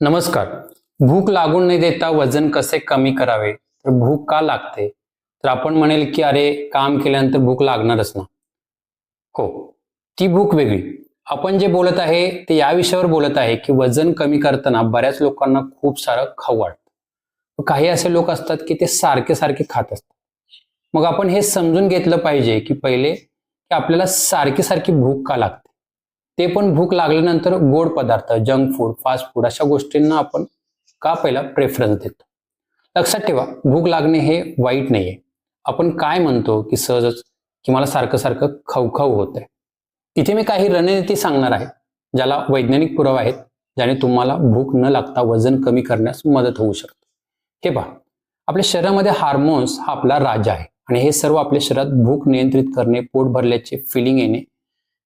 नमस्कार. भूक लागून नाही देता वजन कसे कमी करावे? तर भूक का लागते? तर आपण म्हणेल की अरे काम केल्यानंतर भूक लागणारच ना. हो. ती भूक वेगळी. आपण जे बोलत आहे ते या विषयावर बोलत आहे की वजन कमी करताना बऱ्याच लोकांना खूप सारं खाऊ वाटतं. काही असे लोक असतात की ते सारखे सारखे खात असतात. मग आपण हे समजून घेतलं पाहिजे की पहिले की आपल्याला सारखी सारखी भूक का लागते? ते पण भूक लागल्यानंतर गोड पदार्थ जंक फूड फास्ट फूड अशा गोष्टींना आपण का पहिला प्रेफरन्स देतो? लक्षात ठेवा भूक लागणे हे वाईट नाहीये. आपण काय म्हणतो की सहजच की मला सारखं सारखं खाऊ खाऊ होत आहे इथे मी काही रणनीती सांगणार आहे ज्याला वैज्ञानिक पुरावा आहेत ज्याने तुम्हाला भूक न लागता वजन कमी करण्यास मदत होऊ शकते. हे पहा आपल्या शरीरामध्ये हार्मोन्स हा आपला राजा आहे आणि हे सर्व आपल्या शरीरात भूक नियंत्रित करणे पोट भरल्याचे फिलिंग येणे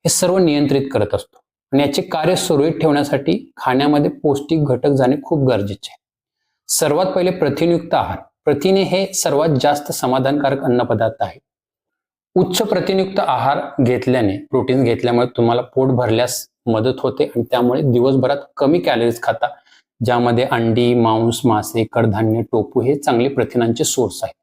हे सर्व नियंत्रित करत असतो. आणि याचे कार्य सुरळीत ठेवण्यासाठी खाण्यामध्ये पौष्टिक घटक जाणे खूप गरजेचे आहे. सर्वात पहिले प्रथिनयुक्त आहार. प्रथिने हे सर्वात जास्त समाधानकारक अन्नपदार्थ आहे. उच्च प्रथिनयुक्त आहार घेतल्याने प्रोटीन घेतल्यामुळे तुम्हाला पोट भरल्यास मदत होते आणि त्यामुळे दिवसभरात कमी कॅलरीज खाता ज्यामध्ये अंडी मांस मासे कडधान्य टोपू हे चांगले प्रथिनांचे सोर्स आहेत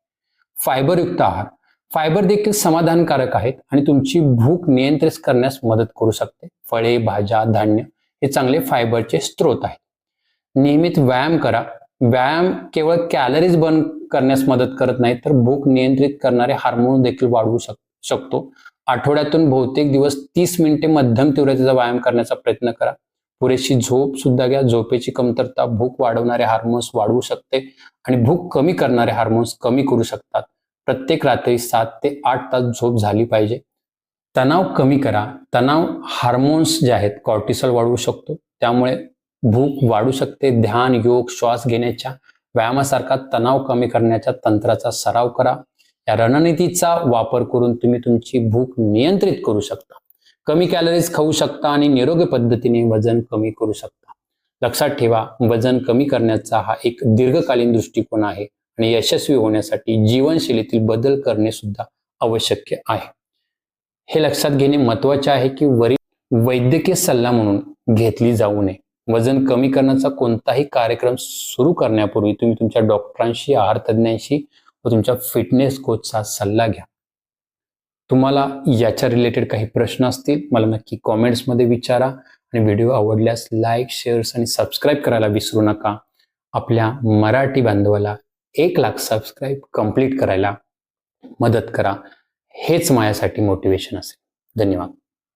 फायबरयुक्त आहार. फायबर देखील समाधानकारक आहेत आणि तुमची भूक नियंत्रित करण्यास मदत करू शकते. फळे भाज्या धान्य हे चांगले फायबरचे स्रोत आहेत. नियमित व्यायाम करा. व्यायाम केवळ कॅलरीज बर्न करण्यास मदत करत नाही तर भूक नियंत्रित करणारे हार्मोन देखील वाढवू शक शकतो. आठवड्यातून बहुतेक दिवस तीस मिनिटे मध्यम तीव्रतेचा व्यायाम करण्याचा प्रयत्न करा. पुरेशी झोप सुद्धा घ्या. झोपेची कमतरता भूक वाढवणारे हार्मोन्स वाढवू शकते आणि भूक कमी करणारे हार्मोन्स कमी करू शकतात. प्रत्येक रात्री सात ते आठ तास झोप झाली पाहिजे. तणाव कमी करा. तणाव हार्मोन्स जे आहेत कॉर्टिसॉल वाढवू शकतो. त्यामुळे भूक वाढू शकते. ध्यान योग श्वास घेण्याच्या व्यायामासारखा तणाव कमी करण्याच्या तंत्राचा सराव करा. या रणनीतीचा वापर करून तुम्ही तुमची भूक नियंत्रित करू शकता. कमी कॅलरीज खाऊ शकता आणि निरोगी पद्धतीने वजन कमी करू शकता. लक्षात ठेवा वजन कमी करण्याचा हा एक दीर्घकालीन दृष्टिकोन आहे. आणि यशस्वी होण्यासाठी जीवनशैलीतील बदल करणे सुद्धा आवश्यक आहे. हे लक्षात घेणे महत्त्वाचे आहे की वरील वैद्यकीय सल्ला म्हणून घेतली जाऊ नये. वजन कमी करण्याचा कोणताही कार्यक्रम सुरू करण्यापूर्वी तुम्ही तुमच्या डॉक्टरांशी आहार तज्ज्ञांशी व तुमच्या फिटनेस कोचचा सल्ला घ्या. तुम्हाला याच्या रिलेटेड काही प्रश्न असतील मला नक्की कॉमेंट्समध्ये विचारा आणि व्हिडिओ आवडल्यास लाईक शेअर्स आणि सबस्क्राईब करायला विसरू नका. आपल्या मराठी बांधवाला एक लाख सबस्क्राईब कंप्लीट करायला मदत करा. हेच माझ्यासाठी मोटिवेशन असेल. धन्यवाद.